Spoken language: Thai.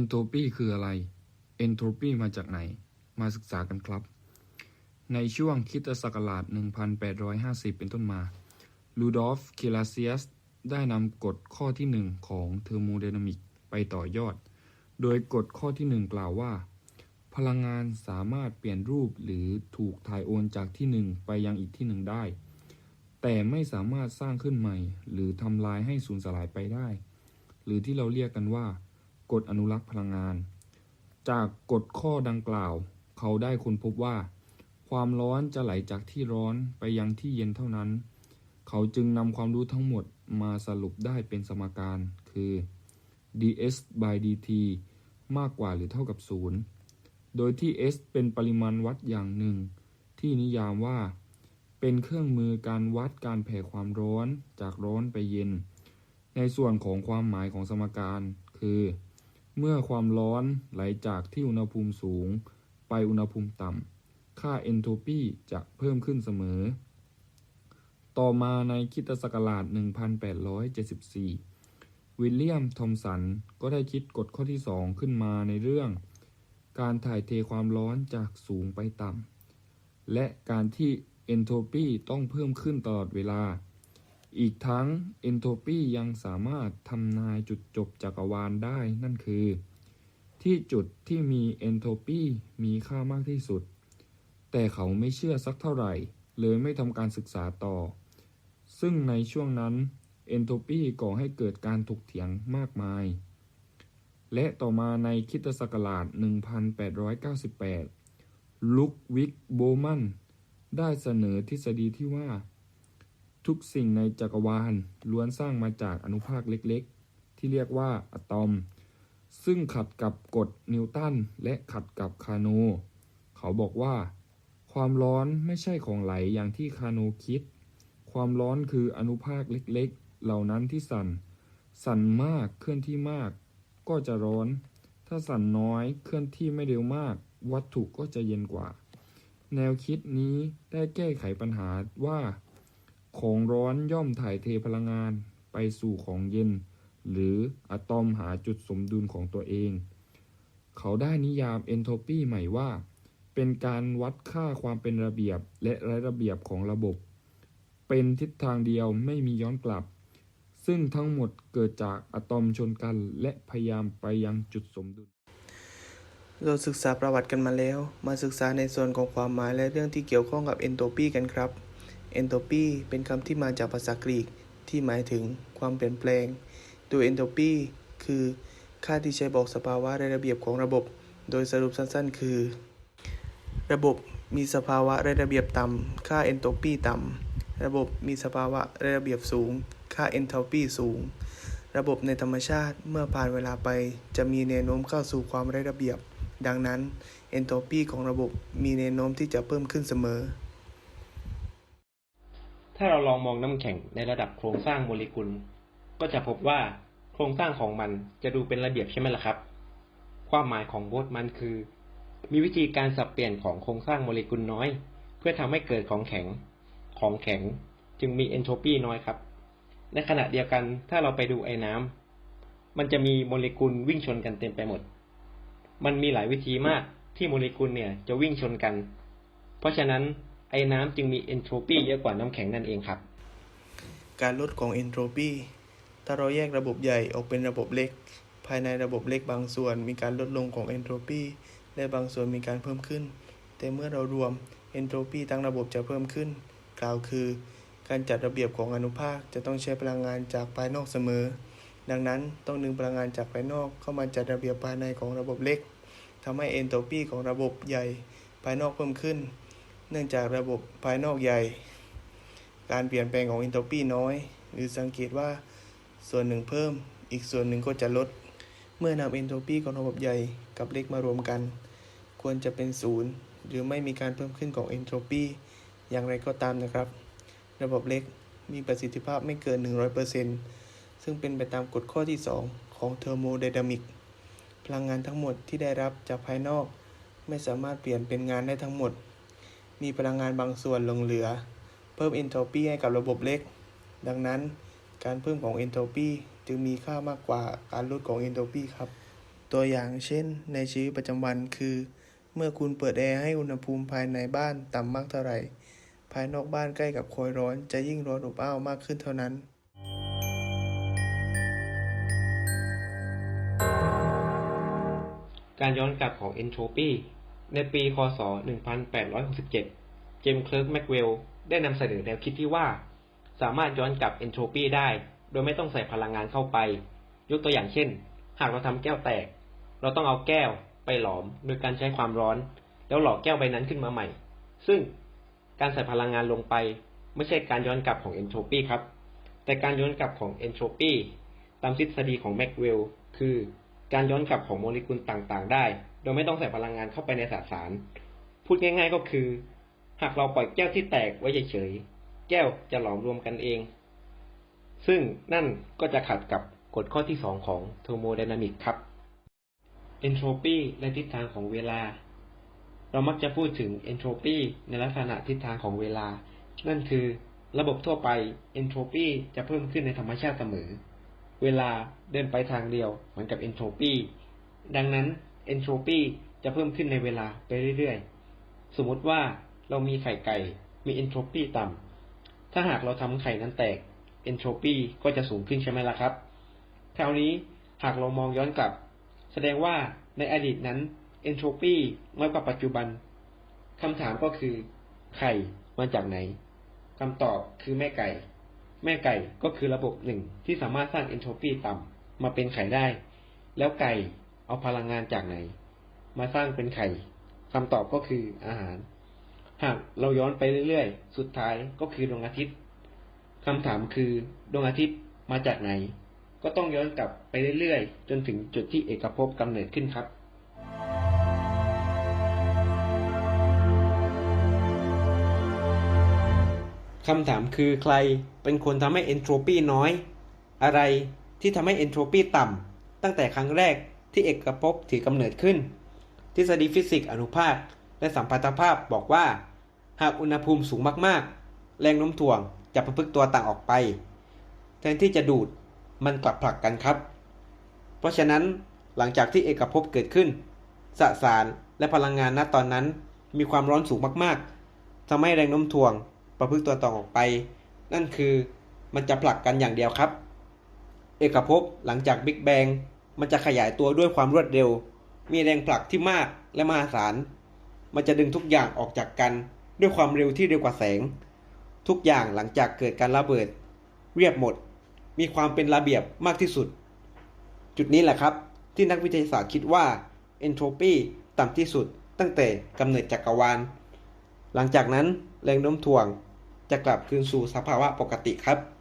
นโทรปีคืออะไร เอนโทรปีมาจากไหน มาศึกษากันครับ ในช่วงคิตศักราช 1850 เป็นต้นมา ลูดอฟเคลาเซียส ได้นำกฎข้อที่หนึ่งของเทอร์โมไดนามิกไปต่อยอด โดยกฎข้อที่หนึ่งกล่าวว่า พลังงานสามารถเปลี่ยนรูปหรือถูกถ่ายโอนจากที่หนึ่งไปยังอีกที่หนึ่งได้ แต่ไม่สามารถสร้างขึ้นใหม่ หรือทำลายให้สูญสลายไปได้ หรือที่เราเรียกกันว่า กฎอนุรักษ์พลังงาน จากกฎข้อดังกล่าว เขาได้ค้นพบว่า ความร้อนจะไหลจากที่ร้อนไปยังที่เย็นเท่านั้น เขาจึงนำความรู้ทั้งหมดมาสรุปได้เป็นสมการ คือ ds by dt มากกว่าหรือเท่ากับศูนย์โดยที่ s เป็นปริมาณวัดอย่างหนึ่ง ที่นิยามว่า เป็นเครื่องมือการวัดการแผ่ความร้อนจากร้อนไปเย็น ในส่วนของความหมายของสมการคือ เมื่อความร้อนไหลจากที่อุณหภูมิสูง ไปอุณหภูมิต่ำ ค่าเอนโทรปีจะเพิ่มขึ้นเสมอ ต่อมาในคริสตศักราช 1874 วิลเลียม ทอมสัน ก็ได้คิดกฎข้อที่ 2 ขึ้นมาในเรื่อง การถ่ายเทความร้อนจากสูงไปต่ำ และการที่เอนโทรปีต้องเพิ่มขึ้นตลอดเวลา อีกทั้งเอนโทรปียังสามารถทำนายจุดจบจักรวาลได้นั่นคือ ที่จุดที่มีเอนโทรปีมีค่ามากที่สุด แต่เขาไม่เชื่อสักเท่าไหร่ เลยไม่ทำการศึกษาต่อ ซึ่งในช่วงนั้นเอนโทรปีก่อให้เกิดการถกเถียงมากมาย และต่อมาในคริสตศักราช 1898 ลุกวิกโบมันได้เสนอทฤษฎีที่ว่า ทุกสิ่งในจักรวาลล้วนสร้างมาจากอนุภาคเล็กๆ ที่เรียกว่าอะตอม ซึ่งขัดกับกฎนิวตันและขัดกับคาโน เขาบอกว่า ความร้อนไม่ใช่ของไหลอย่างที่คาโนคิด ความร้อนคืออนุภาคเล็กๆ เหล่านั้นที่สั่น สั่นมากเคลื่อนที่มาก ก็จะร้อน ถ้าสั่นน้อยเคลื่อนที่ไม่เร็วมาก วัตถุก็จะเย็นกว่า แนวคิดนี้ได้แก้ไขปัญหาว่า ของร้อนย่อมถ่ายเทพลังงานไปสู่ของเย็น หรืออะตอมหาจุดสมดุลของตัวเอง เขาได้นิยามเอนโทรปีใหม่ว่า เป็นการวัดค่าความเป็นระเบียบและไร้ระเบียบของระบบ เป็นทิศทางเดียวไม่มีย้อนกลับ ซึ่งทั้งหมดเกิดจากอะตอมชนกันและพยายามไปยังจุดสมดุลเราศึกษาประวัติกันมาแล้ว มาศึกษาในส่วนของความหมายและเรื่องที่เกี่ยวข้องกับเอนโทรปีกันครับ เอนโทรปีเป็นคำที่มาจากภาษากรีกที่หมายถึงความเปลี่ยนแปลง โดยเอนโทรปีคือค่าที่ใช้บอกสภาวะในระเบียบของระบบ โดยสรุปสั้นๆ คือ ระบบมีสภาวะในระเบียบต่ำ ค่าเอนโทรปีต่ำ ระบบมีสภาวะในระเบียบสูง ค่าเอนโทรปีสูง ระบบในธรรมชาติเมื่อผ่านเวลาไป จะมีแนวโน้มเข้าสู่ความไร้ระเบียบ ดังนั้นเอนโทรปีของระบบมีแนวโน้มที่จะเพิ่มขึ้นเสมอ ถ้าเราลองมองน้ำแข็งในระดับโครงสร้างโมเลกุล ก็จะพบว่าโครงสร้างของมันจะดูเป็นระเบียบใช่ไหมล่ะครับ ความหมายของโบสมันคือ มีวิธีการสับเปลี่ยนของโครงสร้างโมเลกุลน้อย เพื่อทำให้เกิดของแข็ง ของแข็งจึงมีเอนโทรปีน้อยครับ ในขณะเดียวกันถ้าเราไปดูไอ้น้ำมันจะมีโมเลกุลวิ่งชนกันเต็มไปหมด มันมีหลายวิธีมากที่โมเลกุลเนี่ยจะวิ่งชนกัน เพราะฉะนั้น ไอ้น้ำจึงมีเอนโทรปีเยอะกว่าน้ำแข็งนั่นเองครับ การลดของเอนโทรปีถ้าเราแยกระบบใหญ่ออกเป็นระบบเล็ก ภายในระบบเล็กบางส่วน มีการลดลงของเอนโทรปีและบางส่วนมีการเพิ่มขึ้น แต่เมื่อเรารวมเอนโทรปีทั้งระบบจะเพิ่มขึ้น กล่าวคือ การจัดระเบียบของอนุภาคจะต้องใช้พลังงานจากภายนอกเสมอ ดังนั้นต้องดึงพลังงานจากภายนอกเข้ามาจัดระเบียบภายในของระบบเล็กทำให้เอนโทรปีของระบบใหญ่ภายนอกเพิ่มขึ้น เนื่องจากระบบภายนอกใหญ่ การเปลี่ยนแปลงของเอนโทรปีน้อย หรือสังเกตว่าส่วนหนึ่งเพิ่ม อีกส่วนหนึ่งก็จะลด เมื่อนำเอนโทรปีของระบบใหญ่กับเล็กมารวมกัน ควรจะเป็นศูนย์หรือไม่มีการเพิ่มขึ้นของเอนโทรปีอย่างไรก็ตามนะครับ ระบบเล็กมีประสิทธิภาพไม่เกิน 100%ซึ่งเป็นไปตามกฎข้อที่ 2 ของเทอร์โมไดนามิกพลังงานทั้งหมดที่ได้รับจากภายนอก ไม่สามารถเปลี่ยนเป็นงานได้ทั้งหมด มีพลังงานบางส่วนหลงเหลือ เพิ่มเอนโทรปีให้กับระบบเล็ก ดังนั้นการเพิ่มของเอนโทรปีจึงมีค่ามากกว่าการลดของเอนโทรปีครับ ตัวอย่างเช่น ในชีวิตประจำวันคือ เมื่อคุณเปิดแอร์ให้อุณหภูมิภายในบ้านต่ำมากเท่าไหร่ ภายนอกบ้านใกล้กับโคยร้อนจะยิ่งร้อนอบอ้าวมากขึ้นเท่านั้นการย้อนกลับของเอนโทรปี ในปีคศ 1867 เจมส์เคลิร์กแม็กเวลล์ได้นำเสนอแนวคิดที่ว่า สามารถย้อนกลับเอนโทรปีได้ โดยไม่ต้องใส่พลังงานเข้าไป ยกตัวอย่างเช่น หากเราทำแก้วแตก เราต้องเอาแก้วไปหลอมโดยการใช้ความร้อน แล้วหล่อแก้วใบนั้นขึ้นมาใหม่ ซึ่งการใส่พลังงานลงไป ไม่ใช่การย้อนกลับของเอนโทรปีครับ แต่การย้อนกลับของเอนโทรปีตามทฤษฎีของแม็กเวลล์คือ การย้อนกลับของโมเลกุลต่างๆ ได้ โดยไม่ต้องใส่พลังงานเข้าไปในสสาร พูดง่าย ๆ ก็คือ หากเราปล่อยแก้วที่แตกไว้เฉยๆ แก้วจะหลอมรวมกันเอง ซึ่งนั่นก็จะขัดกับกฎข้อที่สองของเทอร์โมไดนามิกครับ เอนโทรปีและทิศทางของเวลา เรามักจะพูดถึงเอนโทรปีในลักษณะทิศทางของเวลา นั่นคือ ระบบทั่วไปเอนโทรปีจะเพิ่มขึ้นในธรรมชาติเสมอ เวลาเดินไปทางเดียว เหมือนกับเอนโทรปีดังนั้นเอนโทรปีจะเพิ่มขึ้นในเวลาไปเรื่อยๆ สมมติว่าเรามีไข่ไก่มีเอนโทรปีต่ำ ถ้าหากเราทำไข่นั้นแตกเอนโทรปีก็จะสูงขึ้นใช่ไหมล่ะครับคราวนี้หากเรามองย้อนกลับ แสดงว่าในอดีตนั้นเอนโทรปีน้อยกว่าปัจจุบันคำถามก็คือ ไข่มาจากไหนคำตอบคือแม่ไก่ แม่ไก่ก็คือระบบหนึ่งที่สามารถสร้างเอนโทรปีต่ำมาเป็นไข่ได้ แล้วไก่เอาพลังงานจากไหน มาสร้างเป็นไข่คำตอบก็คืออาหาร หากเราย้อนไปเรื่อยๆ สุดท้ายก็คือดวงอาทิตย์คำถามคือดวงอาทิตย์มาจากไหน ก็ต้องย้อนกลับไปเรื่อยๆ จนถึงจุดที่เอกภพกำเนิดขึ้นครับ คำถามคือใครเป็นคนทำให้เอนโทรปีน้อย อะไรที่ทำให้เอนโทรปีต่ำตั้งแต่ครั้งแรกที่เอกภพถือกำเนิดขึ้น ทฤษฎีฟิสิกส์อนุภาค และสัมพัทธภาพบอกว่า หากอุณหภูมิสูงมากๆ แรงโน้มถ่วงจะประพฤกตัวต่างออกไป แทนที่จะดูดมันกลับผลักกันครับ เพราะฉะนั้นหลังจากที่เอกภพเกิดขึ้น สสารและพลังงานณตอนนั้นมีความร้อนสูงมากๆทำให้แรงโน้มถ่วง ประพฤกตัวต่างออกไป นั่นคือมันจะผลักกันอย่างเดียวครับ เอกภพหลังจากบิ๊กแบงมันจะขยายตัวด้วยความรวดเร็ว มีแรงผลักที่มากและมหาศาล มันจะดึงทุกอย่างออกจากกันด้วยความเร็วที่เร็วกว่าแสง ทุกอย่างหลังจากเกิดการระเบิด เรียบหมด มีความเป็นระเบียบมากที่สุด จุดนี้แหละครับ ที่นักวิทยาศาสตร์คิดว่าเอนโทรปีต่ำที่สุดตั้งแต่กำเนิดจักรวาล หลังจากนั้นแรงโน้มถ่วง จะกลับคืนสู่สภาวะปกติครับ